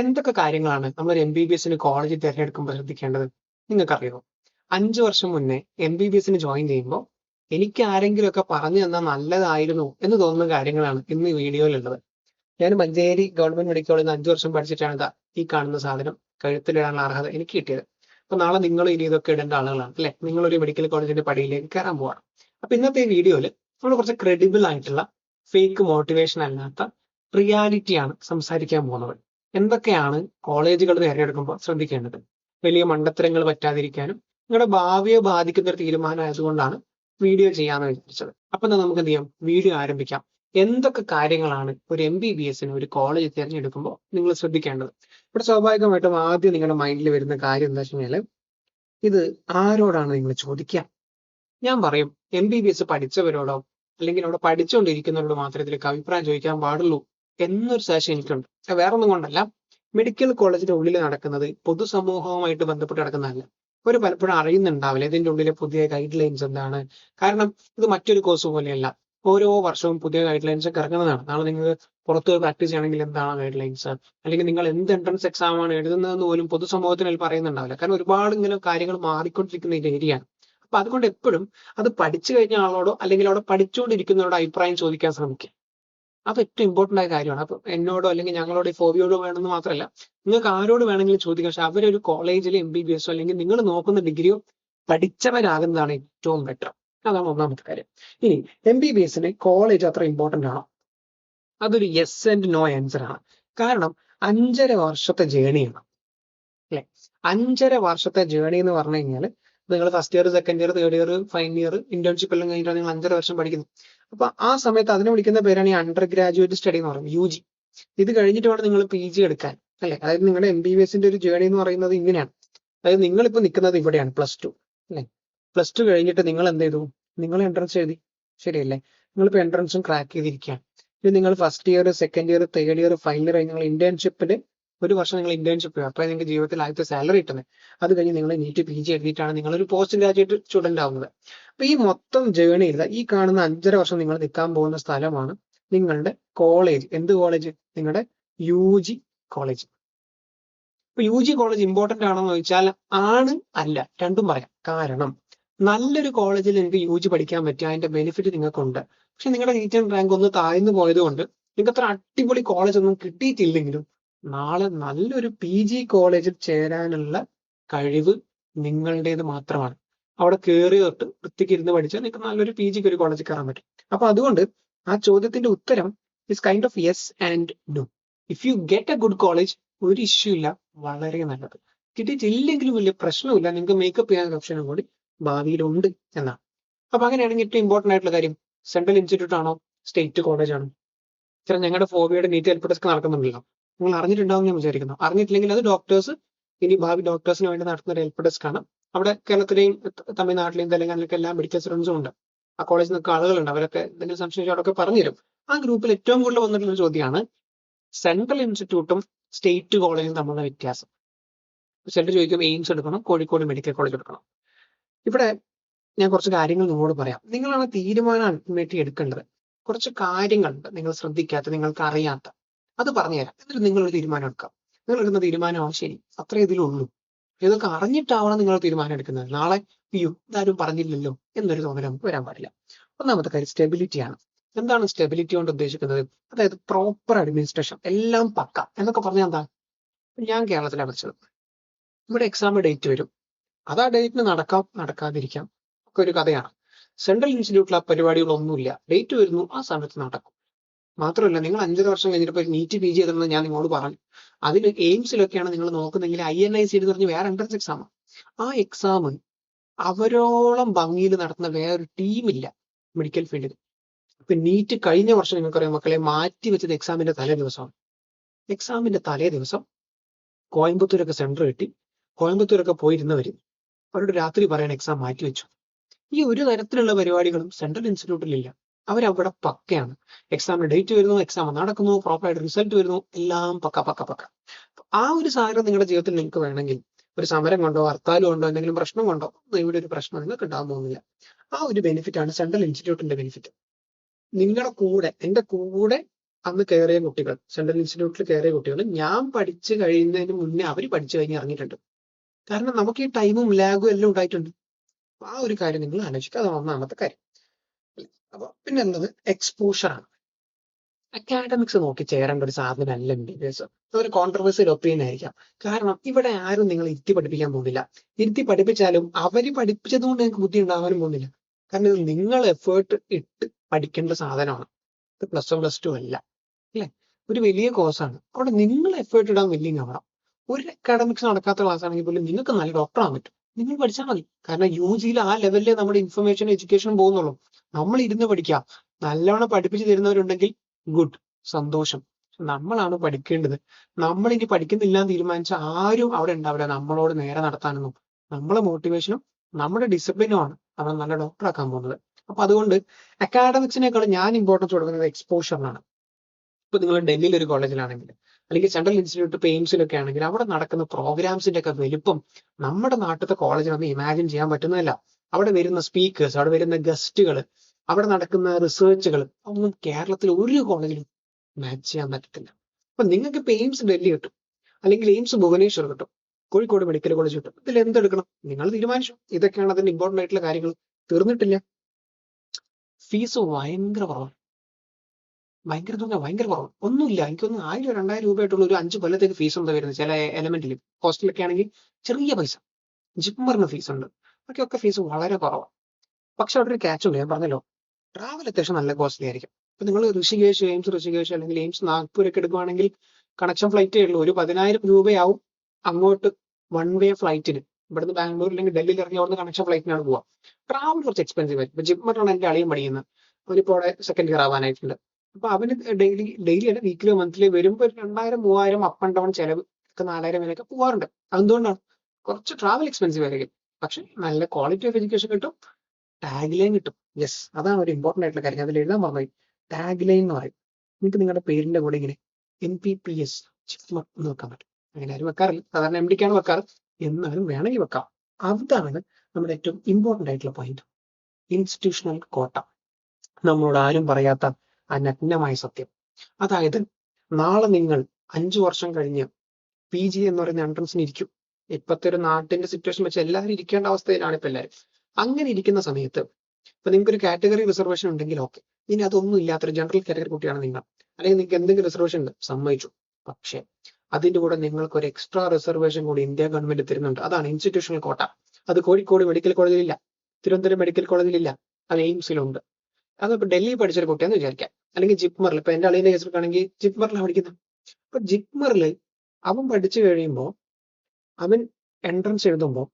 എന്തൊക്കെ കാര്യങ്ങളാണ് നമ്മൾ ഒരു എം ബി ബി എസിന് കോളേജ് തിരഞ്ഞെടുക്കുമ്പോൾ ശ്രദ്ധിക്കേണ്ടത്? നിങ്ങൾക്കറിയോ അഞ്ചു വർഷം മുന്നേ എം ബി ബി എസിന് ജോയിൻ ചെയ്യുമ്പോൾ എനിക്ക് ആരെങ്കിലും ഒക്കെ പറഞ്ഞു തന്നാൽ നല്ലതായിരുന്നു എന്ന് തോന്നുന്ന കാര്യങ്ങളാണ് ഇന്ന് വീഡിയോയിലുള്ളത്. ഞാൻ മഞ്ചേരി ഗവൺമെന്റ് മെഡിക്കൽ കോളേജിൽ അഞ്ചു വർഷം പഠിച്ചിട്ടാണ് ഈ കാണുന്ന സാധനം കഴുത്തിലിടാനുള്ള അർഹത എനിക്ക് കിട്ടിയത്. അപ്പൊ നാളെ നിങ്ങൾ ഇനി ഇതൊക്കെ ഇടേണ്ട ആളുകളാണ് അല്ലെ? നിങ്ങൾ ഒരു മെഡിക്കൽ കോളേജിന്റെ പടിയിലേക്ക് കയറാൻ പോവാണ്. അപ്പൊ ഇന്നത്തെ ഈ വീഡിയോയിൽ നമ്മൾ കുറച്ച് ക്രെഡിബിൾ ആയിട്ടുള്ള ഫേക്ക് മോട്ടിവേഷൻ അല്ലാത്ത റിയാലിറ്റിയാണ് സംസാരിക്കാൻ പോകുന്നത്. എന്തൊക്കെയാണ് കോളേജുകൾ തിരഞ്ഞെടുക്കുമ്പോൾ ശ്രദ്ധിക്കേണ്ടത്? വലിയ മണ്ടത്തരങ്ങൾ പറ്റാതിരിക്കാനും നിങ്ങളുടെ ഭാവിയെ ബാധിക്കുന്ന ഒരു തീരുമാനമായതുകൊണ്ടാണ് വീഡിയോ ചെയ്യാന്ന് വിചാരിച്ചത്. അപ്പൊ നമുക്ക് എന്ത് ചെയ്യാം? വീഡിയോ ആരംഭിക്കാം. എന്തൊക്കെ കാര്യങ്ങളാണ് ഒരു എം ബി ബി എസിന് ഒരു കോളേജ് തിരഞ്ഞെടുക്കുമ്പോൾ നിങ്ങൾ ശ്രദ്ധിക്കേണ്ടത്? ഇവിടെ സ്വാഭാവികമായിട്ടും ആദ്യം നിങ്ങളുടെ മൈൻഡിൽ വരുന്ന കാര്യം എന്താ വെച്ച് ഇത് ആരോടാണ് നിങ്ങൾ ചോദിക്കുക? ഞാൻ പറയും എം ബി ബി എസ് പഠിച്ചവരോടോ അല്ലെങ്കിൽ അവിടെ പഠിച്ചുകൊണ്ടിരിക്കുന്നവരോട് മാത്രമേ ഇതിലേക്ക് അഭിപ്രായം ചോദിക്കാൻ പാടുള്ളൂ. എന്നൊരു സംശയം എനിക്കുണ്ട്. വേറൊന്നും കൊണ്ടല്ല. മെഡിക്കൽ കോളേജിന്റെ ഉള്ളിൽ നടക്കുന്നത് പൊതുസമൂഹവുമായിട്ട് ബന്ധപ്പെട്ട് നടക്കുന്നതല്ല. ഒരു പലപ്പോഴും അറിയുന്നുണ്ടാവില്ല. ഇതിന്റെ ഉള്ളിലെ പുതിയ ഗൈഡ് ലൈൻസ് എന്താണ്? കാരണം ഇത് മറ്റൊരു കോഴ്സ് പോലെയല്ല. ഓരോ വർഷവും പുതിയ ഗൈഡ് ലൈൻസ് ഒക്കെ ഇറങ്ങുന്നതാണ്. നാളെ നിങ്ങൾ പുറത്ത് പോയി പ്രാക്ടീസ് ചെയ്യണമെങ്കിൽ എന്താണ് ഗൈഡ് ലൈൻസ് അല്ലെങ്കിൽ നിങ്ങൾ എന്ത് എൻട്രൻസ് എക്സാം ആണ് എഴുതുന്നതെന്ന് പോലും പൊതുസമൂഹത്തിന് അതിൽ പറയുന്നുണ്ടാവില്ല. കാരണം ഒരുപാട് ഇങ്ങനെ കാര്യങ്ങൾ മാറിക്കൊണ്ടിരിക്കുന്ന ഒരു ഏരിയയാണ് അപ്പൊ അതുകൊണ്ട് എപ്പോഴും അത് പഠിച്ചു കഴിഞ്ഞ ആളോടോ അല്ലെങ്കിൽ അവിടെ പഠിച്ചുകൊണ്ടിരിക്കുന്നവരോട് അഭിപ്രായം ചോദിക്കാൻ ശ്രമിക്കുക. അത് ഏറ്റവും ഇമ്പോർട്ടന്റ് ആയ കാര്യമാണ്. അപ്പൊ എന്നോടോ അല്ലെങ്കിൽ ഞങ്ങളോട് ഫോബിയോടോ വേണമെന്ന് മാത്രമല്ല നിങ്ങൾക്ക് ആരോട് വേണമെങ്കിലും ചോദിക്കാം. പക്ഷെ അവരൊരു കോളേജിൽ എം ബി ബി എസോ അല്ലെങ്കിൽ നിങ്ങൾ നോക്കുന്ന ഡിഗ്രിയോ പഠിച്ചവരാകുന്നതാണ് ഏറ്റവും ബെറ്റർ അതാണ് ഒന്നാമത്തെ കാര്യം. ഇനി എം ബി ബി എസിന് കോളേജ് അത്ര ഇമ്പോർട്ടന്റ് ആണോ? അതൊരു യെസ് ആൻഡ് നോ ആൻസർ ആണ്. കാരണം അഞ്ചര വർഷത്തെ ജേണിയാണ് അല്ലെ? അഞ്ചര വർഷത്തെ ജേണി എന്ന് പറഞ്ഞു കഴിഞ്ഞാൽ നിങ്ങൾ first year second year third year final year internship എല്ലാം കഴിഞ്ഞിട്ടാണ് നിങ്ങൾ അഞ്ചര വർഷം പഠിക്കുന്നത്. അപ്പൊ ആ സമയത്ത് അതിനെ വിളിക്കുന്ന പേരാണ് ഈ അണ്ടർ ഗ്രാജുവേറ്റ് സ്റ്റഡി എന്ന് പറയുന്നത് യു ജി ഇത് കഴിഞ്ഞിട്ട് വേണം നിങ്ങൾ പി ജി എടുക്കാൻ അല്ലെ? അതായത് നിങ്ങളുടെ എം ബി ബി എസിന്റെ ഒരു ജേണി എന്ന് പറയുന്നത് ഇങ്ങനെയാണ്. അതായത് നിങ്ങൾ ഇപ്പോൾ നിൽക്കുന്നത് ഇവിടെയാണ് പ്ലസ് ടു അല്ലെ? പ്ലസ് ടു കഴിഞ്ഞിട്ട് നിങ്ങൾ എന്ത് ചെയ്തു? നിങ്ങൾ എൻട്രൻസ് എഴുതി ശരിയല്ലേ? നിങ്ങളിപ്പോ എൻട്രൻസും ക്രാക്ക് ചെയ്തിരിക്കുകയാണ്. ഇനി നിങ്ങൾ first year second year third year final year നിങ്ങൾ ഇന്റേൺഷിപ്പിന് ഒരു വർഷം നിങ്ങൾ ഇന്റേൺഷിപ്പ് ചെയ്യും അപ്പോൾ നിങ്ങൾക്ക് ജീവിതത്തിൽ ആദ്യത്തെ സാലറി കിട്ടുന്നത് അത് കഴിഞ്ഞ് നിങ്ങൾ നീറ്റ് പി ജി എഴുതിയിട്ടാണ് നിങ്ങൾ ഒരു പോസ്റ്റ് ഗ്രാജുവേറ്റ് സ്റ്റുഡന്റ് ആവുന്നത്. അപ്പൊ ഈ മൊത്തം ജേണിയിൽ ഈ കാണുന്ന അഞ്ചര വർഷം നിങ്ങൾ നിൽക്കാൻ പോകുന്ന സ്ഥലമാണ് നിങ്ങളുടെ കോളേജ് എന്ത് കോളേജ് നിങ്ങളുടെ യു ജി കോളേജ് ഇപ്പൊ യു ജി കോളേജ് ഇമ്പോർട്ടന്റ് ആണെന്ന് ചോദിച്ചാൽ ആണ് അല്ല. രണ്ടും പറയാം. കാരണം നല്ലൊരു കോളേജിൽ നിങ്ങൾക്ക് യു ജി പഠിക്കാൻ പറ്റും. അതിന്റെ ബെനിഫിറ്റ് നിങ്ങൾക്കുണ്ട് പക്ഷെ നിങ്ങളുടെ നീറ്റ് റാങ്ക് ഒന്ന് താഴ്ന്നു പോയത് കൊണ്ട് നിങ്ങൾക്ക് അത്ര അടിപൊളി കോളേജ് ഒന്നും കിട്ടിയിട്ടില്ലെങ്കിലും നാളെ നല്ലൊരു പി ജി കോളേജിൽ ചേരാനുള്ള കഴിവ് നിങ്ങളുടേത് മാത്രമാണ്. അവിടെ കയറി തൊട്ട് വൃത്തിക്ക് ഇരുന്ന് പഠിച്ചാൽ നിങ്ങൾക്ക് നല്ലൊരു പി ജിക്ക് ഒരു കോളേജിൽ കയറാൻ പറ്റും. അപ്പൊ അതുകൊണ്ട് ആ ചോദ്യത്തിന്റെ ഉത്തരം is kind of yes and no if you get a good college ഒരു ഇഷ്യൂ ഇല്ല വളരെ നല്ലത്. കിട്ടിയിട്ടില്ലെങ്കിലും വലിയ പ്രശ്നമില്ല നിങ്ങൾക്ക് മേക്കപ്പ് ചെയ്യാൻ ഓപ്ഷനും കൂടി ഭാവിയിലുണ്ട് എന്നാണ്. അപ്പൊ അങ്ങനെയാണെങ്കിൽ ഏറ്റവും ഇമ്പോർട്ടന്റ് ആയിട്ടുള്ള കാര്യം സെൻട്രൽ ഇൻസ്റ്റിറ്റ്യൂട്ട് ആണോ സ്റ്റേറ്റ് കോളേജ് ആണോ? ചില ഞങ്ങളുടെ ഫോബിയുടെ നീറ്റ് ഹെൽപ്പ് ഡെസ്ക് നടക്കുന്നുണ്ടല്ലോ. നിങ്ങൾ അറിഞ്ഞിട്ടുണ്ടാവും ഞാൻ വിചാരിക്കുന്നു. അറിഞ്ഞിട്ടില്ലെങ്കിൽ അത് ഡോക്ടേഴ്സ് ഇനി ഭാവി ഡോക്ടേഴ്സിന് വേണ്ടി നടത്തുന്ന ഒരു ഹെൽപ്പ് ഡെസ്ക് ആണ്. അവിടെ കേരളത്തിലെയും തമിഴ്നാട്ടിലെയും തെലങ്കാനയിലൊക്കെ എല്ലാ മെഡിക്കൽ സ്റ്റുഡൻസും ഉണ്ട്. ആ കോളേജിൽ നിന്നൊക്കെ ആളുകളുണ്ട്. അവരൊക്കെ എന്തെങ്കിലും സംശയം അവിടെയൊക്കെ പറഞ്ഞുതരും. ആ ഗ്രൂപ്പിൽ ഏറ്റവും കൂടുതൽ വന്നിട്ടുള്ള ചോദ്യമാണ് സെൻട്രൽ ഇൻസ്റ്റിറ്റ്യൂട്ടും സ്റ്റേറ്റ് കോളേജും തമ്മിലുള്ള വ്യത്യാസം. ചിലർ ചോദിക്കും എയിംസ് എടുക്കണം കോഴിക്കോട് മെഡിക്കൽ കോളേജ് എടുക്കണം. ഇവിടെ ഞാൻ കുറച്ച് കാര്യങ്ങൾ നിങ്ങളോട് പറയാം. നിങ്ങളാണ് തീരുമാനം അൾട്ടിമേറ്റ്ലി എടുക്കേണ്ടത്. കുറച്ച് കാര്യങ്ങളുണ്ട് നിങ്ങൾ ശ്രദ്ധിക്കാത്ത നിങ്ങൾക്ക് അറിയാത്ത അത് പറഞ്ഞുതരാം എന്നിട്ട് നിങ്ങളൊരു തീരുമാനം എടുക്കാം. നിങ്ങൾ എടുക്കുന്ന തീരുമാനം ശരി അത്രേ ഇതിലുള്ളൂ ഇതൊക്കെ അറിഞ്ഞിട്ടാവണം നിങ്ങൾ തീരുമാനം എടുക്കുന്നത്. നാളെ അയ്യോ ഇതാരും പറഞ്ഞില്ലല്ലോ എന്നൊരു തോന്നൽ നമുക്ക് വരാൻ പാടില്ല. ഒന്നാമത്തെ കാര്യം സ്റ്റെബിലിറ്റി ആണ്. എന്താണ് സ്റ്റെബിലിറ്റി കൊണ്ട് ഉദ്ദേശിക്കുന്നത്? അതായത് പ്രോപ്പർ അഡ്മിനിസ്ട്രേഷൻ എല്ലാം പക്ക. എന്നൊക്കെ പറഞ്ഞാൽ എന്താ? ഞാൻ കേരളത്തിലാണ് പഠിച്ചത്. ഇവിടെ എക്സാം ഡേറ്റ് വരും. അത് ആ ഡേറ്റിന് നടക്കാം നടക്കാതിരിക്കാം. ഒക്കെ ഒരു കഥയാണ്. സെൻട്രൽ ഇൻസ്റ്റിറ്റ്യൂട്ടിൽ ആ പരിപാടികളൊന്നുമില്ല. ഡേറ്റ് വരുന്നു ആ സമയത്ത് നടക്കും. മാത്രമല്ല നിങ്ങൾ അഞ്ചര വർഷം കഴിഞ്ഞിട്ട് നീറ്റ് പി ജി ചെയ്തിരുന്നത് ഞാൻ നിങ്ങളോട് പറഞ്ഞു. അതിന് എയിംസിലൊക്കെയാണ് നിങ്ങൾ നോക്കുന്നെങ്കിൽ ഐ എൻ ഐ സി എന്ന് പറഞ്ഞ് വേറെ എൻട്രൻസ് എക്സാം ആ. എക്സാം അവരോളം ഭംഗിയിൽ നടത്തുന്ന വേറൊരു ടീമില്ല മെഡിക്കൽ ഫീൽഡിൽ ഇപ്പൊ നീറ്റ് കഴിഞ്ഞ വർഷം നിങ്ങൾക്കറിയാം മക്കളെ മാറ്റി വെച്ചത് എക്സാമിന്റെ തലേ ദിവസമാണ്. എക്സാമിന്റെ തലേ ദിവസം കോയമ്പത്തൂരൊക്കെ സെന്റർ കിട്ടി. കോയമ്പത്തൂരൊക്കെ പോയിരുന്നവര് അവരോട് രാത്രി പറയണ എക്സാം മാറ്റി വെച്ചു. ഈ ഒരു തരത്തിലുള്ള പരിപാടികളും സെൻട്രൽ ഇൻസ്റ്റിറ്റ്യൂട്ടിലില്ല അവരവിടെ പക്കയാണ്. എക്സാമിന് ഡേറ്റ് വരുന്നു എക്സാം നടക്കുന്നു പ്രോപ്പറായിട്ട് റിസൾട്ട് വരുന്നു എല്ലാം പക്ക പക്ക പക്ക. ആ ഒരു സാഹചര്യം നിങ്ങളുടെ ജീവിതത്തിൽ നിങ്ങൾക്ക് വേണമെങ്കിൽ ഒരു സമരം കൊണ്ടോ ഹർത്താലും കൊണ്ടോ എന്തെങ്കിലും പ്രശ്നം കൊണ്ടോ ഇവിടെ ഒരു പ്രശ്നം നിങ്ങൾക്ക് ഉണ്ടാകാൻ പോകുന്നില്ല. ആ ഒരു ബെനിഫിറ്റ് ആണ് സെൻട്രൽ ഇൻസ്റ്റിറ്റ്യൂട്ടിന്റെ ബെനിഫിറ്റ് നിങ്ങളുടെ കൂടെ എന്റെ കൂടെ അന്ന് കയറിയ കുട്ടികൾ സെൻട്രൽ ഇൻസ്റ്റിറ്റ്യൂട്ടിൽ കയറിയ കുട്ടികൾ ഞാൻ പഠിച്ചു കഴിയുന്നതിന് മുന്നേ അവർ പഠിച്ചു കഴിഞ്ഞ് ഇറങ്ങിയിട്ടുണ്ട്. കാരണം നമുക്ക് ഈ ടൈമും ലാഗും എല്ലാം ഉണ്ടായിട്ടുണ്ട്. ആ ഒരു കാര്യം നിങ്ങൾ ആലോചിക്കുക അതാണ് ഒന്നാമത്തെ കാര്യം. അപ്പൊ പിന്നെ എന്നത് എക്സ്പോഷർ ആണ്. അക്കാഡമിക്സ് നോക്കി ചേരേണ്ട ഒരു സാധനമല്ല എം ബി ബി എസ് അതൊരു കോൺട്രവേഴ്സ്യൽ ഒപ്പീനിയൻ ആയിരിക്കാം. കാരണം ഇവിടെ ആരും നിങ്ങൾ ഇരുത്തി പഠിപ്പിക്കാൻ പോകുന്നില്ല. ഇരുത്തി പഠിപ്പിച്ചാലും അവർ പഠിപ്പിച്ചത് കൊണ്ട് നിങ്ങൾക്ക് ബുദ്ധി ഉണ്ടാവാനും പോകുന്നില്ല. കാരണം ഇത് നിങ്ങൾ എഫേർട്ട് ഇട്ട് പഠിക്കേണ്ട സാധനമാണ്. ഇത് പ്ലസ് വൺ പ്ലസ് ടു അല്ല. അല്ലെ? ഒരു വലിയ കോഴ്സാണ് അവിടെ നിങ്ങൾ എഫേർട്ട് ഇടാൻ വലിയ ആവണം ഒരു അക്കാഡമിക്സ് നടക്കാത്ത ക്ലാസ് ആണെങ്കിൽ പോലും നിങ്ങൾക്ക് നല്ല ഡോക്ടർ ആകാൻ പറ്റും. നിങ്ങൾ പഠിച്ചാൽ മതി. കാരണം യു ജിയിൽ ആ ലെവലിലേ നമ്മുടെ ഇൻഫർമേഷൻ എഡ്യൂക്കേഷൻ പോകുന്നുള്ളൂ. നമ്മൾ ഇരുന്ന് പഠിക്കാം. നല്ലവണ്ണം പഠിപ്പിച്ചു തരുന്നവരുണ്ടെങ്കിൽ ഗുഡ് സന്തോഷം. നമ്മളാണ് പഠിക്കേണ്ടത്. നമ്മൾ ഇനി പഠിക്കുന്നില്ല എന്ന് തീരുമാനിച്ച ആരും അവിടെ ഉണ്ടാവില്ല. നമ്മളോട് നേരെ നടത്താനൊന്നും. നമ്മളെ മോട്ടിവേഷനും നമ്മുടെ ഡിസിപ്ലിനുമാണ് നമ്മൾ നല്ല ഡോക്ടർ ആക്കാൻ പോകുന്നത്. അപ്പൊ അതുകൊണ്ട് അക്കാഡമിക്സിനേക്കാൾ ഞാൻ ഇമ്പോർട്ടൻസ് കൊടുക്കുന്നത് എക്സ്പോഷറിനാണ് ഇപ്പൊ നിങ്ങൾ ഡൽഹിയിൽ ഒരു കോളേജിലാണെങ്കിൽ അല്ലെങ്കിൽ സെൻട്രൽ ഇൻസ്റ്റിറ്റ്യൂട്ട് പെയിംസിലൊക്കെ ആണെങ്കിൽ അവിടെ നടക്കുന്ന പ്രോഗ്രാംസിന്റെ ഒക്കെ വലുപ്പം നമ്മുടെ നാട്ടിലത്തെ കോളേജിനൊന്നും ഇമാജിൻ ചെയ്യാൻ പറ്റുന്നതല്ല. അവിടെ വരുന്ന സ്പീക്കേഴ്സ് അവിടെ വരുന്ന ഗസ്റ്റുകൾ അവിടെ നടക്കുന്ന റിസർച്ചുകൾ ഒന്നും കേരളത്തിൽ ഒരു കോളേജിലും മാച്ച് ചെയ്യാൻ പറ്റത്തില്ല. അപ്പൊ നിങ്ങൾക്ക് ഇപ്പൊ എയിംസ് ഡൽഹി കിട്ടും. അല്ലെങ്കിൽ എയിംസ് ഭുവനേശ്വർ കിട്ടും. കോഴിക്കോട് മെഡിക്കൽ കോളേജ് കിട്ടും. ഇതിൽ എന്തെടുക്കണം? നിങ്ങൾ തീരുമാനിച്ചു. ഇതൊക്കെയാണ് അതിന്റെ ഇമ്പോർട്ടന്റ് ആയിട്ടുള്ള കാര്യങ്ങൾ. തീർന്നിട്ടില്ല. ഫീസ് ഭയങ്കര കുറവാണ്. ഭയങ്കര തുക ഭയങ്കര കുറവ് ഒന്നുമില്ല. എനിക്കൊന്ന് ആയിരം രണ്ടായിരം രൂപയായിട്ടുള്ള ഒരു അഞ്ച് കൊല്ലത്തേക്ക് ഫീസ് എന്താ വരുന്നത്. ചില എലമെന്റിൽ ഹോസ്റ്റലൊക്കെ ആണെങ്കിൽ ചെറിയ പൈസ. ജിമ്മറിന് ഫീസ് ഉണ്ട്. ബാക്കിയൊക്കെ ഫീസ് വളരെ കുറവാണ്. പക്ഷെ അവിടെ ഒരു ക്യാച്ച് ഉണ്ട്. ഞാൻ പറഞ്ഞല്ലോ. ട്രാവൽ അത്യാവശ്യം നല്ല കോസ്റ്റ്ലി ആയിരിക്കും. ഇപ്പൊ നിങ്ങൾ ഋഷികേശ് എയിംസ് ഋഷികേശ് അല്ലെങ്കിൽ എയിംസ് നാഗ്പൂർ ഒക്കെ കണക്ഷൻ ഫ്ലൈറ്റേ ഉള്ളൂ. ഒരു പതിനായിരം രൂപയാവും അങ്ങോട്ട് വൺ വേ ഫ്ലൈറ്റിന് ഇവിടുന്ന് ബാംഗ്ലൂർ അല്ലെങ്കിൽ ഡൽഹിയിൽ ഇറങ്ങി അവിടുന്ന് കണക്ഷൻ ഫ്ലൈറ്റിനാണ് പോവുക ട്രാവൽ കുറച്ച് എക്സ്പെൻസീവ് ആയിരിക്കും. ഇപ്പൊ ജിമ്മറാണ് എന്റെ അളിയും പഠിക്കുന്നത് അവനിപ്പോ അവിടെ സെക്കൻഡ് ഇയർ ആവാനായിട്ടുണ്ട്. അപ്പൊ അവന് ഡെയിലി ഡെയിലി അല്ല വീക്കിലോ മന്ത്ലി വരുമ്പോൾ ഒരു രണ്ടായിരം മൂവായിരം അപ്പ് ആൻഡ് ഡൗൺ ചെലവ് ഒക്കെ നാലായിരം വരെയൊക്കെ പോവാറുണ്ട്. അതെന്തുകൊണ്ടാണ് കുറച്ച് ട്രാവൽ എക്സ്പെൻസീവ് ആയിരിക്കും. പക്ഷെ നല്ല ക്വാളിറ്റി ഓഫ് എഡ്യൂക്കേഷൻ കിട്ടും. ടാഗ് ലൈൻ കിട്ടും. യെസ് അതാണ് ഒരു ഇമ്പോർട്ടന്റ് ആയിട്ടുള്ള കാര്യം. അതിൽ എഴുതാൻ പറഞ്ഞു ടാഗ് ലൈൻ എന്ന് പറയും. നിങ്ങൾക്ക് നിങ്ങളുടെ പേരിന്റെ കൂടെ ഇങ്ങനെ എം പി പി എസ് എന്ന് വെക്കാൻ പറ്റും. അങ്ങനെ ആരും വെക്കാറില്ല. സാധാരണ എം ഡിക്കാണ് വെക്കാറ്. എന്നാലും വേണമെങ്കിൽ വെക്കാം. അതാണ് നമ്മുടെ ഏറ്റവും ഇമ്പോർട്ടന്റ് ആയിട്ടുള്ള പോയിന്റ് ഇൻസ്റ്റിറ്റ്യൂഷണൽ കോട്ട നമ്മളോട് ആരും പറയാത്ത ആ നഗ്നമായ സത്യം. അതായത് നാളെ നിങ്ങൾ അഞ്ചു വർഷം കഴിഞ്ഞ് പി ജി എന്ന് പറയുന്ന എൻട്രൻസിന് ഇരിക്കും. ഇപ്പത്തെ ഒരു നാട്ടിന്റെ സിറ്റുവേഷൻ വെച്ച് എല്ലാവരും ഇരിക്കേണ്ട അവസ്ഥയിലാണ് ഇപ്പൊ എല്ലാവരും അങ്ങനെ ഇരിക്കുന്ന സമയത്ത് ഇപ്പൊ നിങ്ങൾക്ക് ഒരു കാറ്റഗറി റിസർവേഷൻ ഉണ്ടെങ്കിൽ ഓക്കെ ഇനി അതൊന്നും ഇല്ലാത്തൊരു ജനറൽ കാറ്റഗറി കുട്ടിയാണ് നിങ്ങൾ. അല്ലെങ്കിൽ നിങ്ങൾക്ക് എന്തെങ്കിലും റിസർവേഷൻ ഉണ്ട് സമ്മതിച്ചു. പക്ഷേ അതിന്റെ കൂടെ നിങ്ങൾക്ക് ഒരു എക്സ്ട്രാ റിസർവേഷൻ കൂടി ഇന്ത്യ ഗവൺമെന്റ് തരുന്നുണ്ട്. അതാണ് ഇൻസ്റ്റിറ്റ്യൂഷണൽ കോട്ട അത് കോഴിക്കോട് മെഡിക്കൽ കോളേജിലില്ല തിരുവനന്തപുരം മെഡിക്കൽ കോളേജിലില്ല അത് എയിംസിലുണ്ട് അതിപ്പോ ഡൽഹി പഠിച്ചൊരു കുട്ടിയാന്ന് വിചാരിക്കാം. അല്ലെങ്കിൽ ജിപ്മറിൽ ഇപ്പൊ എന്റെ അളിയുടെ കേസ് എടുക്കുകയാണെങ്കിൽ ജിപ്മറിലാണ് പഠിക്കുന്നത് അപ്പൊ ജിപ്മറിൽ അവൻ പഠിച്ചു കഴിയുമ്പോൾ അവൻ എൻട്രൻസ് എഴുതുമ്പോൾ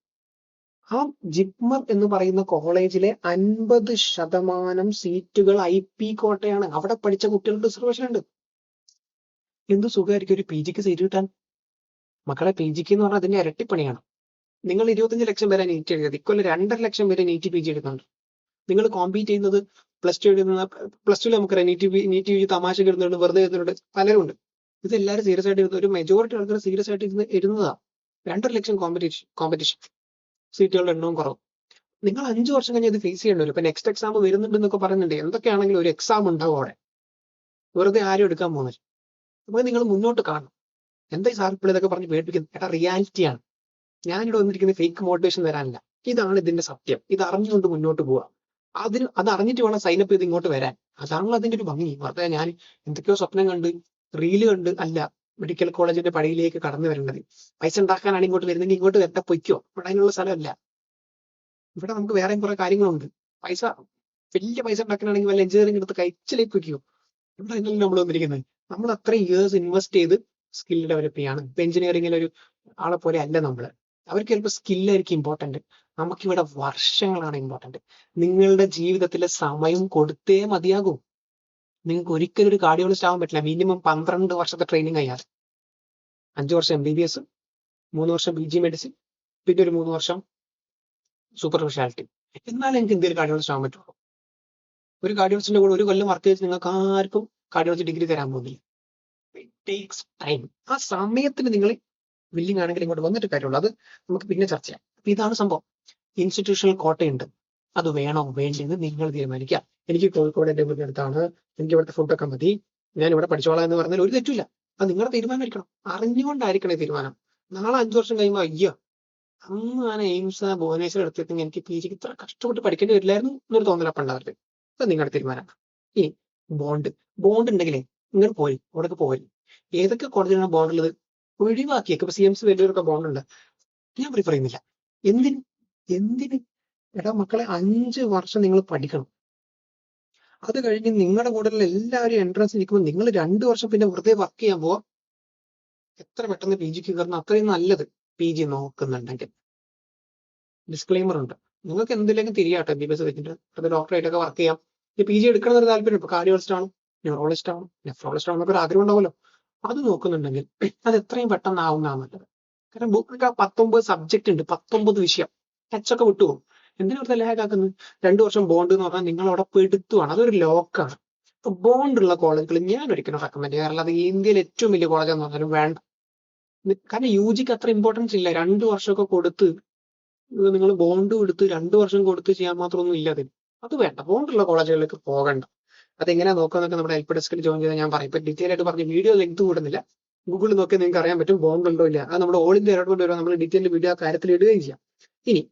ആ ജിപ്മർ എന്ന് പറയുന്ന കോളേജിലെ അൻപത് ശതമാനം സീറ്റുകൾ ഐ പി കോട്ടയാണ്. അവിടെ പഠിച്ച കുട്ടികളുടെ റിസർവേഷൻ ഉണ്ട്. എന്ത് സുഖമായിരിക്കും ഒരു പി ജിക്ക് സീറ്റ് കിട്ടാൻ? മക്കളെ പി ജിക്ക് എന്ന് പറഞ്ഞാൽ അതിന്റെ ഇരട്ടിപ്പണിയാണ്. നിങ്ങൾ ഇരുപത്തഞ്ച് ലക്ഷം വരെ നീറ്റ് എഴുതി ഇക്കൊല്ലം രണ്ടര ലക്ഷം വരെ നീറ്റ് പി ജി എടുക്കുന്നുണ്ട് നിങ്ങൾ കോമ്പീറ്റ് ചെയ്യുന്നത് പ്ലസ് ടു എഴുതുന്ന പ്ലസ് ടുവിൽ നമുക്കറിയാം നീറ്റ് നീറ്റ് പി ജി തമാശ എഴുതുന്നുണ്ട് വെറുതെ എഴുതുന്നുണ്ട്. പലരും ഉണ്ട്. ഇത് എല്ലാവരും സീരിയസ് ആയിട്ട് എഴുതുന്നത് ഒരു മെജോറിറ്റി ആൾക്കാർ സീരിയസ് ആയിട്ട് ഇരുന്ന് എഴുതുന്നതാ. രണ്ടര ലക്ഷം കോമ്പറ്റീഷൻ കോമ്പറ്റീഷൻ സീറ്റുകളുടെ എണ്ണവും കുറവ്. നിങ്ങൾ അഞ്ചു വർഷം കഴിഞ്ഞ് ഇത് ഫേസ് ചെയ്യേണ്ടി വരും ഇപ്പൊ നെക്സ്റ്റ് എക്സാം വരുന്നുണ്ട് എന്നൊക്കെ പറയുന്നുണ്ട് എന്തൊക്കെയാണെങ്കിലും ഒരു എക്സാം ഉണ്ടാവും അവിടെ. വെറുതെ ആരും എടുക്കാൻ പോകുന്നില്ല. അപ്പൊ നിങ്ങൾ മുന്നോട്ട് കാണണം. എന്താ സാർ ഇപ്പോൾ ഇതൊക്കെ പറഞ്ഞ് പേടിപ്പിക്കുന്നത്? എടാ റിയാലിറ്റിയാണ് ഞാനിവിടെ വന്നിരിക്കുന്ന ഫേക്ക് മോട്ടിവേഷൻ തരാനില്ല ഇതാണ് ഇതിന്റെ സത്യം. ഇത് അറിഞ്ഞുകൊണ്ട് മുന്നോട്ട് പോവുക അതിന് അത് അറിഞ്ഞിട്ട് വേണം സൈനപ്പ് ചെയ്ത് ഇങ്ങോട്ട് വരാൻ. അതാണല്ലോ അതിന്റെ ഒരു ഭംഗി. വെറുതെ ഞാൻ എന്തൊക്കെയോ സ്വപ്നം കണ്ട് റീൽ കണ്ട് അല്ല മെഡിക്കൽ കോളേജിന്റെ പടിയിലേക്ക് കടന്നു വരേണ്ടത്. പൈസ ഉണ്ടാക്കാനാണ് ഇങ്ങോട്ട് വരുന്നെങ്കിൽ ഇങ്ങോട്ട് വരട്ടെ പൊയ്ക്കോ. ഇവിടെ അതിനുള്ള സ്ഥലമല്ല. ഇവിടെ നമുക്ക് വേറെയും കുറെ കാര്യങ്ങളുണ്ട്. പൈസ വലിയ പൈസ ഉണ്ടാക്കാനാണെങ്കിൽ വല്ല എഞ്ചിനീയറിംഗ് എടുത്ത് കഴിച്ചിലേക്ക് വയ്ക്കോ ഇവിടെ അതിനല്ല നമ്മൾ വന്നിരിക്കുന്നത്. നമ്മൾ അത്രയും ഇയേഴ്സ് ഇൻവെസ്റ്റ് ചെയ്ത് സ്കിൽ ഡെവലപ്പ് ചെയ്യാണ് ഇപ്പൊ എഞ്ചിനീയറിംഗിൽ ഒരു ആളെ പോലെ അല്ല നമ്മൾ. അവർക്ക് ചിലപ്പോൾ സ്കില്ലായിരിക്കും ഇമ്പോർട്ടന്റ് നമുക്കിവിടെ വർഷങ്ങളാണ് ഇമ്പോർട്ടന്റ് നിങ്ങളുടെ ജീവിതത്തിലെ സമയം കൊടുത്തേ മതിയാകൂ. നിങ്ങൾക്ക് ഒരിക്കലും ഒരു കാർഡിയോളജിസ്റ്റ് ആവാൻ പറ്റില്ല. മിനിമം പന്ത്രണ്ട് വർഷത്തെ ട്രെയിനിങ് അയാൾ അഞ്ചു വർഷം എം ബി ബി എസ് മൂന്ന് വർഷം ബി ജി മെഡിസിൻ പിന്നെ ഒരു മൂന്ന് വർഷം സൂപ്പർ സ്പെഷ്യാലിറ്റി എന്നാലും എനിക്ക് ഇന്ത്യയിൽ കാർഡിയോളജി ആവാൻ പറ്റുള്ളൂ. ഒരു കാർഡിയോളജിന്റെ കൂടെ ഒരു കൊല്ലം വർക്ക് ചെയ്ത് നിങ്ങൾക്ക് ആർക്കും കാർഡിയോളജി ഡിഗ്രി തരാൻ പോകുന്നില്ല. ടേക്സ് ടൈം ആ സമയത്തിന് നിങ്ങൾ വില്ലിംഗ് ആണെങ്കിൽ ഇങ്ങോട്ട് വന്നിട്ട് കാര്യമുള്ളൂ. അത് നമുക്ക് പിന്നെ ചർച്ച ചെയ്യാം. അപ്പൊ ഇതാണ് സംഭവം. ഇൻസ്റ്റിറ്റ്യൂഷണൽ കോട്ടയുണ്ട് അത് വേണോ വേണ്ടെന്ന് നിങ്ങൾ തീരുമാനിക്കുക. എനിക്ക് കോഴിക്കോട് എന്റെ വീടിനടുത്താണ്. എനിക്ക് ഇവിടുത്തെ ഫുഡൊക്കെ മതി. ഞാൻ ഇവിടെ പഠിച്ചോളാം എന്ന് പറഞ്ഞാൽ ഒരു തെറ്റില്ല അത് നിങ്ങളുടെ തീരുമാനമായിരിക്കണം. അറിഞ്ഞുകൊണ്ടായിരിക്കണം തീരുമാനം. നാളെ അഞ്ചു വർഷം കഴിയുമ്പോൾ അയ്യോ അന്ന് ഞാൻ എയിംസ് ഭുവനേശ്വർ എടുത്തിട്ട് എനിക്ക് പി ജിക്ക് ഇത്ര കഷ്ടപ്പെട്ട് പഠിക്കേണ്ടി വരില്ലായിരുന്നു എന്നൊരു തോന്നലപ്പം ഉണ്ടാവരുത്. അത് നിങ്ങളുടെ തീരുമാനമാണ് ഇനി ബോണ്ട്. ബോണ്ട് ഉണ്ടെങ്കിലേ നിങ്ങൾ പോയി അവിടെയൊക്കെ പോയി ഏതൊക്കെ കോളേജിലാണ് ബോണ്ട് ഉള്ളത് ഒഴിവാക്കിയൊക്കെ ഇപ്പൊ സി എം സി വലിയവരൊക്കെ ബോണ്ട് ഉണ്ട് ഞാൻ പ്രിഫർ ചെയ്യുന്നില്ല എന്തിന്? എന്തിന്? എടാ മക്കളെ അഞ്ച് വർഷം നിങ്ങൾ പഠിക്കണം. അത് കഴിഞ്ഞ് നിങ്ങളുടെ കൂടെയുള്ള എല്ലാവരും എൻട്രൻസ് നിൽക്കുമ്പോൾ നിങ്ങൾ രണ്ടു വർഷം പിന്നെ വെറുതെ വർക്ക് ചെയ്യാൻ പോവാ. എത്ര പെട്ടെന്ന് പി ജിക്ക് കയറുന്ന അത്രയും നല്ലത് പി ജി നോക്കുന്നുണ്ടെങ്കിൽ. ഡിസ്ക്ലെയിമർ ഉണ്ട്. നിങ്ങൾക്ക് എന്തെങ്കിലും തിരിയാട്ടെ ബി ബി എസ് വെച്ചിട്ട്. അത് ഡോക്ടറായിട്ടൊക്കെ വർക്ക് ചെയ്യാം. ഈ പി ജി എടുക്കണം എന്നൊരു താല്പര്യം ഇപ്പൊ കാർഡിയോളജിസ്റ്റ് ആണോ ന്യൂറോളജിസ്റ്റ് ആണോ നെഫ്രോളജിസ്റ്റ് ആണ് എന്നൊക്കെ ഒരു ആഗ്രഹം ഉണ്ടാവുമല്ലോ. അത് നോക്കുന്നുണ്ടെങ്കിൽ അത് എത്രയും പെട്ടെന്ന് ആവുന്നതാണ് നല്ലത്. കാരണം ബുക്കൊക്കെ പത്തൊമ്പത് സബ്ജക്ട് ഉണ്ട് പത്തൊമ്പത് വിഷയം. ടച്ചൊക്കെ വിട്ടുപോകും. എന്തിനാ ലാഗ് ആക്കുന്നത്? രണ്ടു വർഷം ബോണ്ട് എന്ന് പറഞ്ഞാൽ നിങ്ങൾ അവിടെ പെടുത്തുവാണ് അതൊരു ലോക്കാണ് ബോണ്ട് ഉള്ള കോളേജുകൾ ഞാൻ ഒരിക്കലും റെക്കമെൻഡ് ചെയ്യാറില്ല. അത് ഇന്ത്യയിൽ ഏറ്റവും വലിയ കോളേജ് എന്ന് പറഞ്ഞാലും വേണ്ട. കാരണം യു ജിക്ക് അത്ര ഇമ്പോർട്ടൻസ് ഇല്ല. രണ്ടു വർഷമൊക്കെ കൊടുത്ത് നിങ്ങൾ ബോണ്ട് കൊടുത്ത് രണ്ടു വർഷം കൊടുത്ത് ചെയ്യാൻ മാത്രമൊന്നും ഇല്ല അതിന്. അത് വേണ്ട. ബോണ്ടുള്ള കോളേജുകളിലേക്ക് പോകണ്ട. അതെങ്ങനെയാ നോക്കാന്നൊക്കെ നമ്മുടെ ഹെൽപ്പ് ഡെസ്കിൽ ജോയിൻ ചെയ്താൽ ഞാൻ പറയും. ഇപ്പൊ ഡീറ്റെയിൽ ആയിട്ട് പറഞ്ഞ് വീഡിയോ ലെങ്ത് കൂടുന്നില്ല. ഗൂഗിളിൽ നോക്കിയാൽ നിങ്ങൾക്ക് അറിയാൻ പറ്റും ബോണ്ട് ഉണ്ടോ ഇല്ല. അത് നമ്മുടെ ഓൾ ഇന്ത്യ അലോട്ട്മെന്റ് വരുമ്പോൾ നമ്മൾ ഡീറ്റെയിൽ വീഡിയോ കാര്യത്തിൽ ഇടുകയും ചെയ്യാം. ഇനി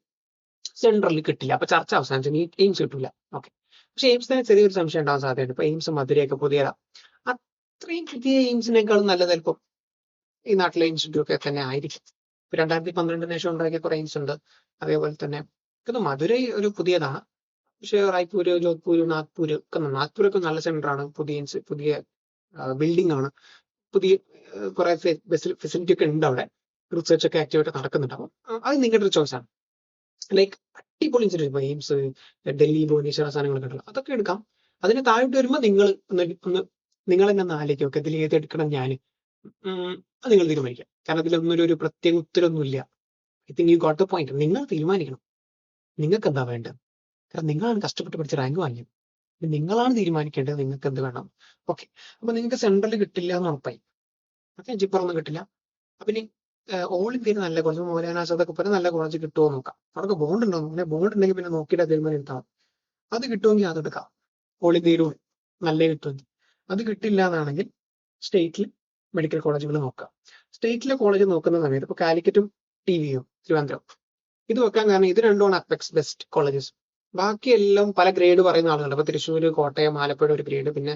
സെൻട്രലിൽ കിട്ടില്ല. അപ്പൊ ചർച്ച അവസാനിച്ചു. എയിംസ് കിട്ടില്ല ഓക്കെ പക്ഷെ എയിംസിന് ചെറിയൊരു സംശയം ഉണ്ടാവാൻ സാധ്യതയുണ്ട്. ഇപ്പൊ എയിംസ് മധുരയൊക്കെ പുതിയതാ. അത്രയും കിട്ടിയ എയിംസിനേക്കാളും നല്ലത് ചിലപ്പോൾ ഈ നാട്ടിലെ ഇൻസ്റ്റിറ്റ്യൂട്ട് ഒക്കെ തന്നെ ആയിരിക്കും. ഇപ്പൊ രണ്ടായിരത്തി പന്ത്രണ്ടിന് ശേഷം ഉണ്ടാക്കിയ കുറെ എയിംസ് ഉണ്ട്. അതേപോലെ തന്നെ ഇത് മധുരൈ ഒരു പുതിയതാണ്. പക്ഷെ റായ്പൂര് ജോധ്പൂര് നാഗ്പൂര് ഒക്കെ നാഗ്പൂർ നാഗ്പൂരൊക്കെ നല്ല സെന്റർ ആണ് പുതിയ പുതിയ ബിൽഡിംഗ് ആണ്. പുതിയ കുറെ ഫെസിലിറ്റി ഒക്കെ ഉണ്ട് അവിടെ. റിസർച്ച് ഒക്കെ ആക്റ്റീവായിട്ട് നടക്കുന്നുണ്ടാവും അത് നിങ്ങളുടെ ഒരു ചോയ്സ് ആണ്. ലൈക്ക് അടിപൊളി ഇൻസ്റ്റിറ്റ്യൂട്ട് ഇപ്പൊ എയിംസ് ഡൽഹി ഭുവനേശ്വർ സാധനങ്ങളൊക്കെ ഉണ്ടല്ലോ. അതൊക്കെ എടുക്കാം. അതിന് താഴോട്ട് വരുമ്പോൾ നിങ്ങൾ ഒന്ന് നിങ്ങൾ തന്നെ ഒന്ന് ആലോചിക്കും ഇതിൽ ഏത് എടുക്കണം ഞാൻ അത് നിങ്ങൾ തീരുമാനിക്കാം കാരണം ഇതിലൊന്നും ഒരു- ഒരു പ്രത്യേക ഉത്തരമൊന്നുമില്ല I think you got the point നിങ്ങൾ തീരുമാനിക്കണം. നിങ്ങൾക്ക് എന്താ വേണ്ടത്? കാരണം നിങ്ങളാണ് കഷ്ടപ്പെട്ട് പഠിച്ച റാങ്ക് വാങ്ങിയത്. നിങ്ങളാണ് തീരുമാനിക്കേണ്ടത്. നിങ്ങൾക്ക് എന്ത് വേണം? ഓക്കെ അപ്പൊ നിങ്ങൾക്ക് സെൻട്രൽ കിട്ടില്ല എന്ന് ഉറപ്പായി. ഓക്കെ ജിപ്പറൊന്നും കിട്ടില്ല. അപ്പൊ ഇനി ഓൾ ഇന്ത്യയിൽ നല്ല കോളേജ് മൗലാനാസാദൊക്കെ പറഞ്ഞ നല്ല കോളേജ് കിട്ടുമോ നോക്കാം. അവിടെ ബോണ്ട് ഉണ്ടോ? അങ്ങനെ ബോണ്ട് ഉണ്ടെങ്കിൽ പിന്നെ നോക്കിയിട്ട് തീരുമാനം എടുത്താൽ അത് കിട്ടുമെങ്കിൽ അത് എടുക്കാം. ഓൾ ഇന്ത്യയിലും നല്ല കിട്ടുമെങ്കിൽ അത് കിട്ടില്ല എന്നാണെങ്കിൽ സ്റ്റേറ്റിൽ മെഡിക്കൽ കോളേജുകൾ നോക്കാം. സ്റ്റേറ്റിലെ കോളേജ് നോക്കുന്ന സമയത്ത് ഇപ്പൊ കാലിക്കറ്റും ടി വിയും തിരുവനന്തപുരം ഇത് വെക്കാൻ കാരണം ഇത് രണ്ടുമാണ് അപ്പെക്സ് ബെസ്റ്റ് കോളേജസ് ബാക്കിയെല്ലാം പല ഗ്രേഡ് പറയുന്ന ആളുകളുണ്ട്. അപ്പൊ തൃശ്ശൂർ കോട്ടയം ആലപ്പുഴ ഒരു ഗ്രേഡ് പിന്നെ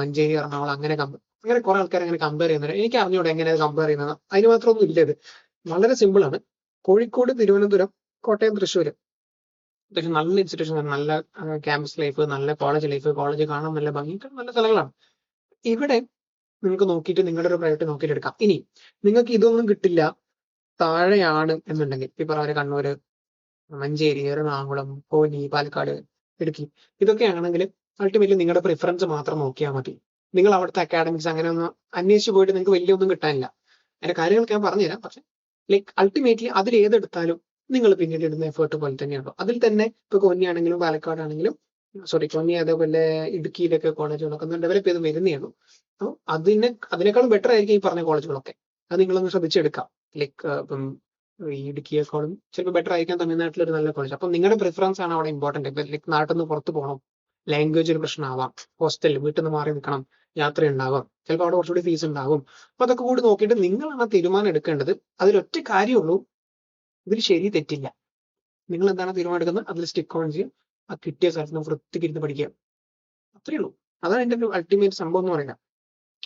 മഞ്ചേരി എറണാകുളം അങ്ങനെ കമ്പയർ അങ്ങനെ കുറെ ആൾക്കാർ അങ്ങനെ കമ്പയർ ചെയ്യുന്നുണ്ട് എനിക്ക് അറിഞ്ഞൂടെ എങ്ങനെ കമ്പയർ ചെയ്യുന്നത് അതിന് മാത്രമൊന്നും ഇല്ല ഇത്. വളരെ സിമ്പിൾ ആണ്. കോഴിക്കോട് തിരുവനന്തപുരം കോട്ടയം തൃശ്ശൂർ അത്യാവശ്യം നല്ല ഇൻസ്റ്റിറ്റ്യൂഷൻ നല്ല ക്യാമ്പസ് ലൈഫ് നല്ല കോളേജ് ലൈഫ് കോളേജ് കാണാൻ നല്ല ഭംഗി നല്ല സ്ഥലങ്ങളാണ്. ഇവിടെ നിങ്ങൾക്ക് നോക്കിയിട്ട് നിങ്ങളുടെ ഒരു പ്രൈവറ്റ് നോക്കിയിട്ട് എടുക്കാം. ഇനി നിങ്ങൾക്ക് ഇതൊന്നും കിട്ടില്ല. താഴെയാണ് എന്നുണ്ടെങ്കിൽ ഈ പറഞ്ഞ കണ്ണൂര് മഞ്ചേരി എറണാകുളം കോന്നി പാലക്കാട് ഇടുക്കി ഇതൊക്കെയാണെങ്കിൽ അൾട്ടിമേറ്റ്ലി നിങ്ങളുടെ പ്രിഫറൻസ് മാത്രം നോക്കിയാൽ മതി. നിങ്ങൾ അവിടുത്തെ അക്കാഡമിക്സ് അങ്ങനെ ഒന്ന് അന്വേഷിച്ച് പോയിട്ട് നിങ്ങൾക്ക് വലിയ ഒന്നും കിട്ടാനില്ല. അതിന്റെ കാര്യങ്ങളൊക്കെ ഞാൻ പറഞ്ഞുതരാം. പക്ഷെ ലൈക്ക് അൾട്ടിമേറ്റ്ലി അതിൽ ഏതെടുത്താലും നിങ്ങൾ പിന്നീട് ഇടുന്ന എഫേർട്ട് പോലെ തന്നെയാണോ അതിൽ തന്നെ ഇപ്പൊ കൊന്നിയാണെങ്കിലും പാലക്കാട് ആണെങ്കിലും സോറി കൊന്നി അതേപോലെ ഇടുക്കിയിലൊക്കെ കോളേജുകളൊക്കെ ഒന്ന് ഡെവലപ്പ് ചെയ്ത് വരുന്നതാണ് അപ്പൊ അപ്പോൾ അതിനെ അതിനേക്കാളും ബെറ്റർ ആയിരിക്കും ഈ പറഞ്ഞ കോളേജുകളൊക്കെ. അത് നിങ്ങളൊന്ന് ശ്രദ്ധിച്ചെടുക്കാം. ലൈക്ക് ഇപ്പം ഇടുക്കിയേക്കാളും ചിലപ്പോൾ ബെറ്റർ ആയിരിക്കാം തമിഴ്നാട്ടിൽ ഒരു നല്ല കോളേജ് അപ്പം നിങ്ങളുടെ പ്രിഫറൻസ് ആണ് അവിടെ ഇമ്പോർട്ടന്റ് ഇപ്പൊ ലൈക്ക് നാട്ടിൽ നിന്ന് പുറത്ത് പോകണം ലാംഗ്വേജ് ഒരു പ്രശ്നമാവാം ഹോസ്റ്റലിൽ വീട്ടിൽ നിന്ന് മാറി നിൽക്കണം. യാത്ര ഉണ്ടാവാം ചിലപ്പോൾ അവിടെ കുറച്ചുകൂടി ഫീസ് ഉണ്ടാകും. അപ്പൊ അതൊക്കെ കൂടി നോക്കിയിട്ട് നിങ്ങളാണ് തീരുമാനം എടുക്കേണ്ടത്. അതിലൊറ്റ കാര്യമുള്ളൂ. ഇതിൽ ശരി തെറ്റില്ല. നിങ്ങൾ എന്താണ് തീരുമാനം എടുക്കുന്നത്? അതിൽ സ്റ്റിക്ക് ഓൺ ചെയ്യും ആ കിട്ടിയ സ്ഥലത്ത് നിന്ന് വൃത്തിക്ക് ഇരുന്ന് പഠിക്കുക. അത്രയേ ഉള്ളൂ. അതാണ് എന്റെ ഒരു അൾട്ടിമേറ്റ് സംഭവം എന്ന് പറയുന്നത്.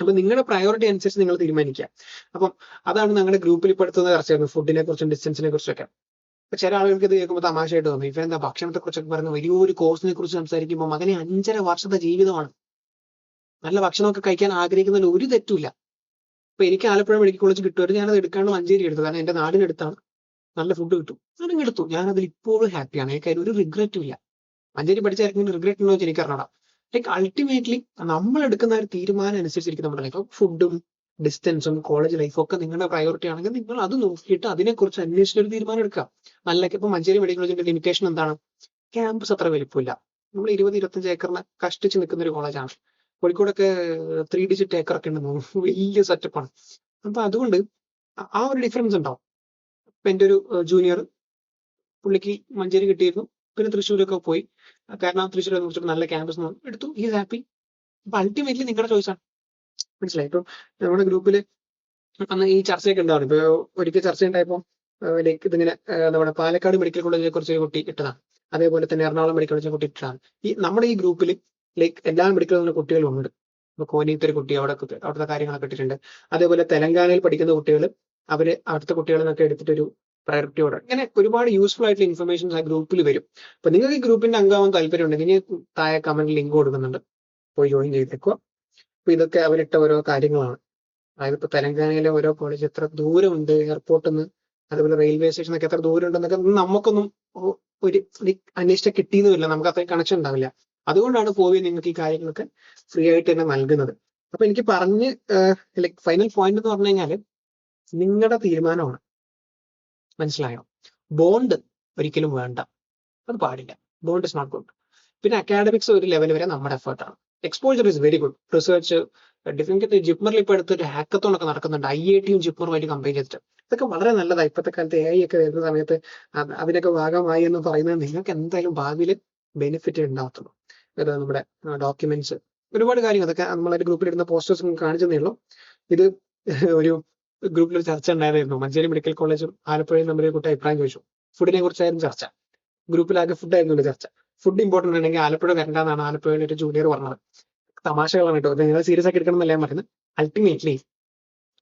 അപ്പൊ നിങ്ങളുടെ പ്രയോറിറ്റി അനുസരിച്ച് നിങ്ങൾ തീരുമാനിക്കുക. അപ്പം അതാണ് ഞങ്ങളുടെ ഗ്രൂപ്പിൽ ഇപ്പോൾ എടുത്തുന്ന ചർച്ച ഫുഡിനെ കുറിച്ചും ഡിസ്റ്റൻസിനെ കുറിച്ചൊക്കെ അപ്പൊ ചില ആളുകൾക്ക് ഇത് കേൾക്കുമ്പോൾ തമാശയായിട്ട് തോന്നും. ഇപ്പൊ എന്താ ഭക്ഷണത്തെ കുറിച്ചൊക്കെ പറയുന്ന വലിയൊരു കോഴ്സിനെ കുറിച്ച് സംസാരിക്കുമ്പോൾ മകനെ അഞ്ചര വർഷത്തെ ജീവിതമാണ്. നല്ല ഭക്ഷണമൊക്കെ കഴിക്കാൻ ആഗ്രഹിക്കുന്നതിൽ ഒരു തെറ്റുമില്ല. ഇപ്പൊ എനിക്ക് ആലപ്പുഴ മെഡിക്കൽ കോളേജ് കിട്ടുമായിരുന്നു ഞാനത് എടുക്കാണ്ട് മഞ്ചേരി എടുത്തു. കാരണം എന്റെ നാടിനടുത്താണ്. നല്ല ഫുഡ് കിട്ടും. ഞാനങ്ങ് എടുത്തു. ഞാൻ അതിൽ ഇപ്പോഴും ഹാപ്പിയാണ് എനിക്ക് അതിൽ ഒരു റിഗ്രറ്റും ഇല്ല. മഞ്ചേരി പഠിച്ചായിരിക്കും റിഗ്രറ്റ് ഉണ്ടോ എന്ന് എനിക്ക് അറിഞ്ഞൂടാ. ലൈക്ക് അൾട്ടിമേറ്റ്ലി നമ്മൾ എടുക്കുന്ന ഒരു തീരുമാനം അനുസരിച്ചിരിക്കും നമ്മുടെ ലൈഫ് ഫുഡും ഡിസ്റ്റൻസും കോളേജ് ലൈഫും ഒക്കെ നിങ്ങളുടെ പ്രയോറിറ്റി ആണെങ്കിൽ നിങ്ങൾ അത് നോക്കിയിട്ട് അതിനെക്കുറിച്ച് അന്വേഷിച്ച് ഒരു തീരുമാനം എടുക്കുക. നല്ല ഇപ്പൊ മഞ്ചേരി മെഡിക്കൽ കോളേജിന്റെ ലിമിറ്റേഷൻ എന്താണ്? ക്യാമ്പസ് അത്ര വലിപ്പമില്ല. നമ്മൾ ഇരുപത് ഇരുപത്തഞ്ച് ഏക്കറിന് കഷ്ടിച്ച് നിൽക്കുന്ന ഒരു കോളേജാണ് കോഴിക്കോടൊക്കെ ത്രീ ഡിജിറ്റ് ഏക്കർ ഒക്കെ ഉണ്ടെന്ന് വലിയ സെറ്റപ്പാണ് അപ്പൊ അതുകൊണ്ട് ആ- ഒരു ഡിഫറൻസ് ഉണ്ടാവും. ഇപ്പൊ എന്റെ ഒരു ജൂനിയർ പുള്ളിക്ക് മഞ്ചേരി കിട്ടിയിരുന്നു. പിന്നെ തൃശ്ശൂരൊക്കെ പോയി. കാരണം കുറച്ചൊരു നല്ല ക്യാമ്പസ് എടുത്തു. ഈസ് ഹാപ്പി അപ്പൊ അൾട്ടിമേറ്റ്ലി നിങ്ങളുടെ ചോയ്സാണ് മനസ്സിലായി? ഇപ്പം നമ്മുടെ ഗ്രൂപ്പിൽ അന്ന് ഈ ചർച്ചയൊക്കെ ഉണ്ടാവും ഇപ്പൊ ഒരിക്കൽ ചർച്ച ഉണ്ടായപ്പോൾ ലൈക്ക് ഇതിങ്ങനെ നമ്മുടെ പാലക്കാട് മെഡിക്കൽ കോളേജിനെ കുറിച്ച് ഒരു കുട്ടി ഇട്ടതാണ്. അതേപോലെ തന്നെ എറണാകുളം മെഡിക്കൽ കോളേജിനെ കുട്ടി ഇട്ടതാണ്. ഈ നമ്മുടെ ഈ ഗ്രൂപ്പിൽ ലൈക്ക് എല്ലാ മെഡിക്കൽ കോളേജിലെ കുട്ടികളും ഉണ്ട് ഇപ്പൊ കോനീത്തൊരു കുട്ടി അവിടെ അവിടുത്തെ കാര്യങ്ങളൊക്കെ ഇട്ടിട്ടുണ്ട്. അതേപോലെ തെലങ്കാനയിൽ പഠിക്കുന്ന കുട്ടികൾ അവർ അവിടുത്തെ കുട്ടികളിൽ നിന്നൊക്കെ എടുത്തിട്ടൊരു പ്രയോറിറ്റി ഓർഡർ ഇങ്ങനെ ഒരുപാട് യൂസ്ഫുൾ ആയിട്ടുള്ള ഇൻഫർമേഷൻസ് ആ ഗ്രൂപ്പിൽ വരും. അപ്പൊ നിങ്ങൾക്ക് ഈ ഗ്രൂപ്പിന്റെ അംഗമാവാൻ താല്പര്യം ഉണ്ടെങ്കിൽ താഴെ കമന്റ് ലിങ്ക് കൊടുക്കുന്നുണ്ട്. പോയി ജോയിൻ ചെയ്തേക്കുക. അപ്പൊ ഇതൊക്കെ അവരിട്ട ഓരോ കാര്യങ്ങളാണ്. അതായത് ഇപ്പൊ തെലങ്കാനയിലെ ഓരോ കോളേജ് എത്ര ദൂരമുണ്ട് എയർപോർട്ടിൽ നിന്ന് അതുപോലെ റെയിൽവേ സ്റ്റേഷനൊക്കെ എത്ര ദൂരം ഉണ്ടെന്നൊക്കെ നമുക്കൊന്നും ഒരു അന്വേഷിച്ച കിട്ടിയെന്നുമില്ല. നമുക്ക് അത്രയും കണക്ഷൻ ഉണ്ടാവില്ല. അതുകൊണ്ടാണ് പോവി നിങ്ങൾക്ക് ഈ കാര്യങ്ങളൊക്കെ ഫ്രീ ആയിട്ട് തന്നെ നൽകുന്നത്. അപ്പൊ എനിക്ക് പറഞ്ഞ് ലൈക് ഫൈനൽ പോയിന്റ് എന്ന് പറഞ്ഞു കഴിഞ്ഞാൽ നിങ്ങളുടെ തീരുമാനമാണ്. മനസ്സിലായോ? ബോണ്ട് ഒരിക്കലും വേണ്ട. അത് പാടില്ല. ബോണ്ട് ഇസ് നോട്ട് ഗുഡ് പിന്നെ അക്കാഡമിക്സ് ഒരു ലെവൽ വരെ നമ്മുടെ എഫേർട്ടാണ് exposure is very good research different ജിപ്മറിൽ ഇപ്പോൾ അടുത്തൊരു ഹാക്കത്തോൺ ഒക്കെ നടക്കുന്നുണ്ട്. ഐ ഐ ടിയും ജിപ്മറുമായിട്ട് കമ്പയർ ചെയ്തിട്ട്. ഇതൊക്കെ വളരെ നല്ലതാണ് ഇപ്പോഴത്തെ കാലത്ത് എ ഐ ഒക്കെ വരുന്ന സമയത്ത് അതിനൊക്കെ ഭാഗമായി എന്ന് പറയുന്നത് നിങ്ങൾക്ക് എന്തായാലും ഭാവിയിൽ ബെനിഫിറ്റ് ഉണ്ടാകത്തുള്ളൂ. ഇത് നമ്മുടെ ഡോക്യുമെന്റ്സ് ഒരുപാട് കാര്യങ്ങൾ. അതൊക്കെ നമ്മളൊരു ഗ്രൂപ്പിൽ ഇടുന്ന പോസ്റ്റേഴ്സ് കാണിച്ചതേ ഉള്ളൂ. ഇത് ഒരു ഗ്രൂപ്പിൽ ഒരു ചർച്ച ഉണ്ടായിരുന്നു മഞ്ചേരി മെഡിക്കൽ കോളേജും ആലപ്പുഴയും തമ്മിൽ കൂട്ട അഭിപ്രായം ചോദിച്ചു. ഫുഡിനെ കുറിച്ചായിരുന്നു ചർച്ച. ഗ്രൂപ്പിലാകെ ഫുഡ് ആയിരുന്നു ചർച്ച. ഫുഡ് ഇമ്പോർട്ടന്റ് ഉണ്ടെങ്കിൽ ആലപ്പുഴ വരണ്ടെന്നാണ് ആലപ്പുഴയിൽ ഒരു ജൂനിയർ പറഞ്ഞത്. തമാശകളാണ് കേട്ടോ. നിങ്ങൾ സീരിയസ് ആക്കി എടുക്കണം എന്നല്ലേ പറയുന്നത്? അൾട്ടിമേറ്റ്ലി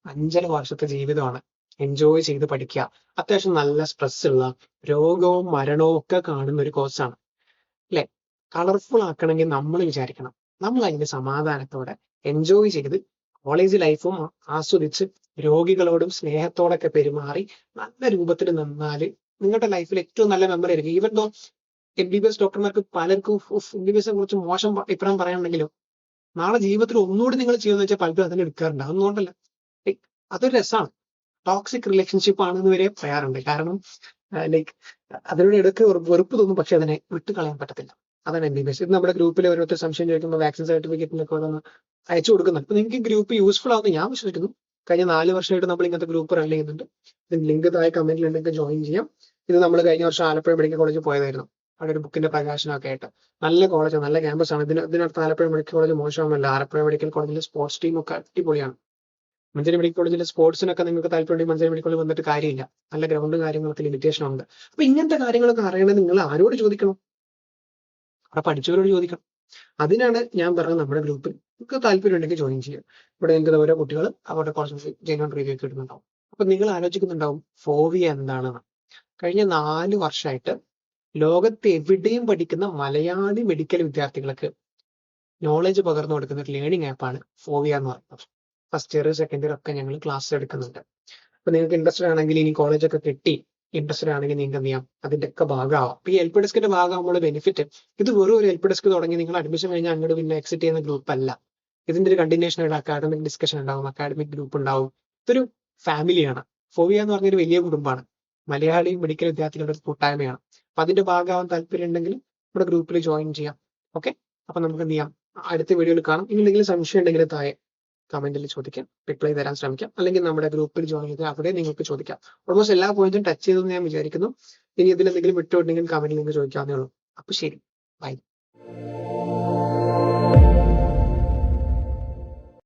അഞ്ചര വർഷത്തെ ജീവിതമാണ് എൻജോയ് ചെയ്ത് പഠിക്കുക. അത്യാവശ്യം നല്ല സ്ട്രെസ് ഉള്ള രോഗവും മരണവും ഒക്കെ കാണുന്ന ഒരു കോഴ്സാണ് അല്ലെ? കളർഫുൾ ആക്കണമെങ്കിൽ നമ്മൾ വിചാരിക്കണം. നമ്മൾ അതിന്റെ സമാധാനത്തോടെ എൻജോയ് ചെയ്ത് കോളേജ് ലൈഫും ആസ്വദിച്ച് രോഗികളോടും സ്നേഹത്തോടൊക്കെ പെരുമാറി നല്ല രൂപത്തിൽ നിന്നാൽ നിങ്ങളുടെ ലൈഫിൽ ഏറ്റവും നല്ല മെമ്മറി ആയിരിക്കും. Even though M B B S ഡോക്ടർമാർക്ക് പലർക്കും എം ബി ബി എസിനെ കുറിച്ച് മോശം അഭിപ്രായം പറയാനുണ്ടെങ്കിലും നാളെ ജീവിതത്തിൽ ഒന്നുകൂടി നിങ്ങൾ ചെയ്യുമെന്ന് വെച്ചാൽ പലരും അതിനെ എടുക്കാറുണ്ട്. ലൈക് അതൊരു രസമാണ് ടോക്സിക് റിലേഷൻഷിപ്പ് ആണെന്ന് വരെ പറയാറുണ്ട്. കാരണം ലൈക്ക് അതിനോട് ഇടയ്ക്ക് വെറു- വെറുപ്പ് തോന്നും പക്ഷെ അതിനെ വിട്ടുകളയാൻ പറ്റത്തില്ല. അതാണ് എം ബി ബി എസ് ഇത് നമ്മുടെ ഗ്രൂപ്പിൽ ഓരോരുത്തർ സംശയം ചോദിക്കുമ്പോൾ വാക്സിൻ സർട്ടിഫിക്കറ്റിനൊക്കെ ഓരോന്ന് അയച്ചു കൊടുക്കുന്നുണ്ട് അപ്പൊ നിങ്ങൾക്ക് ഗ്രൂപ്പ് യൂസ്ഫുൾ ആവുമെന്ന് ഞാൻ വിശ്വസിക്കുന്നു. കഴിഞ്ഞ നാല് വർഷമായിട്ട് നമ്മൾ ഇങ്ങനത്തെ ഗ്രൂപ്പ് റൺ ചെയ്യുന്നുണ്ട്. ലിങ്ക് താഴെ കമന്റിൽ ഉണ്ടെങ്കിൽ ജോയിൻ ചെയ്യാം. ഇത് നമ്മൾ കഴിഞ്ഞ വർഷം ആലപ്പുഴ മെഡിക്കൽ കോളേജിൽ പോയതായിരുന്നു. അവിടെ ഒരു ബുക്കിന്റെ പ്രകാശനമൊക്കെ ആയിട്ട്. നല്ല കോളേജ് നല്ല ക്യാമ്പസ് ആണ്. ഇതിന് ഇതിനടുത്ത് ആലപ്പുഴ മെഡിക്കൽ കോളേജ് മോശമല്ല ആലപ്പുഴ മെഡിക്കൽ കോളേജിലെ സ്പോർട്സ് ടീം ഒക്കെ അടിപൊളിയാണ്. മഞ്ചേരി മെഡിക്കൽ കോളേജിലെ സ്പോർട്സിനൊക്കെ നിങ്ങൾക്ക് താല്പര്യം മഞ്ചേരി മെഡിക്കൽ കോളേജ് വന്നിട്ട് കാര്യമില്ല. നല്ല ഗ്രൗണ്ടും കാര്യങ്ങളൊക്കെ ലിമിറ്റേഷൻ ഉണ്ട്. അപ്പൊ ഇങ്ങനത്തെ കാര്യങ്ങളൊക്കെ അറിയണമെങ്കിൽ നിങ്ങൾ ആരോട് ചോദിക്കണം? അവിടെ പഠിച്ചവരോട് ചോദിക്കണം. അതിനാണ് ഞാൻ പറഞ്ഞത് നമ്മുടെ ഗ്രൂപ്പിൽ നിങ്ങൾക്ക് താല്പര്യം ഉണ്ടെങ്കിൽ ജോയിൻ ചെയ്യാം ഇവിടെ നിങ്ങൾക്ക് ഓരോ കുട്ടികൾ അവരുടെ കോളേജ് ജെന്യൂൺ റിവ്യൂ ഒക്കെ ഇടുന്നുണ്ടാവും. അപ്പൊ നിങ്ങൾ ആലോചിക്കുന്നുണ്ടാവും ഫോവിയ എന്താണെന്ന്. കഴിഞ്ഞ നാല് വർഷമായിട്ട് ലോകത്ത് എവിടെയും പഠിക്കുന്ന മലയാളി മെഡിക്കൽ വിദ്യാർത്ഥികൾക്ക് നോളജ് പകർന്നു കൊടുക്കുന്ന ഒരു ലേണിംഗ് ആപ്പാണ് ഫോവിയ എന്ന് പറയുന്നത്. ഫസ്റ്റ് ഇയർ സെക്കൻഡ് ഇയർ ഒക്കെ ഞങ്ങൾ ക്ലാസ് എടുക്കുന്നുണ്ട്. അപ്പൊ നിങ്ങൾക്ക് ഇൻട്രസ്റ്റഡ് ആണെങ്കിൽ ഇനി കോളേജ് ഒക്കെ കിട്ടി ഇൻട്രസ്റ്റഡ് ആണെങ്കിൽ നിങ്ങൾക്ക് എന്ത് ചെയ്യാം? അതിന്റെ ഒക്കെ ഭാഗമാവാം. ഈ എൽ പി ഡെസ്കിന്റെ ഭാഗമാകുമ്പോൾ ബെനിഫിറ്റ് ഇത് വെറും ഒരു എൽ പി ഡെസ്ക് തുടങ്ങി നിങ്ങൾ അഡ്മിഷൻ കഴിഞ്ഞാൽ അങ്ങോട്ട് പിന്നെ എക്സിറ്റ് ചെയ്യുന്ന ഗ്രൂപ്പ് അല്ല. ഇതിന്റെ ഒരു കണ്ടിന്യൂഷൻ ഉള്ള അക്കാഡമിക് ഡിസ്കഷൻ ഉണ്ടാവും അക്കാഡമിക് ഗ്രൂപ്പ് ഉണ്ടാവും. ഇതൊരു ഫാമിലിയാണ് ഫോവിയ എന്ന് പറഞ്ഞൊരു വലിയ കുടുംബമാണ്. മലയാളി മെഡിക്കൽ വിദ്യാർത്ഥികളുടെ ഒരു കൂട്ടായ്മയാണ്. അപ്പൊ അതിന്റെ ഭാഗമാവാൻ താല്പര്യം ഉണ്ടെങ്കിൽ നമ്മുടെ ഗ്രൂപ്പിൽ ജോയിൻ ചെയ്യാം. ഓക്കെ അപ്പൊ നമുക്ക് എന്ത് ചെയ്യാം? അടുത്ത വീഡിയോയിൽ കാണാം. ഇനി എന്തെങ്കിലും സംശയം ഉണ്ടെങ്കിൽ താഴെ കമന്റിൽ ചോദിക്കാം. റിപ്ലൈ തരാൻ ശ്രമിക്കാം. അല്ലെങ്കിൽ നമ്മുടെ ഗ്രൂപ്പിൽ ജോയിൻ ചെയ്ത് അവിടെ നിങ്ങൾക്ക് ചോദിക്കാം. ഓൾമോസ്റ്റ് എല്ലാ പോയിന്റും ടച്ച് ചെയ്തെന്ന് ഞാൻ വിചാരിക്കുന്നു. ഇനി ഇതിൽ എന്തെങ്കിലും വിട്ടുണ്ടെങ്കിൽ കമന്റിൽ നിങ്ങൾക്ക് ചോദിക്കാവുന്നേ ഉള്ളൂ. അപ്പൊ ശരി. ബൈ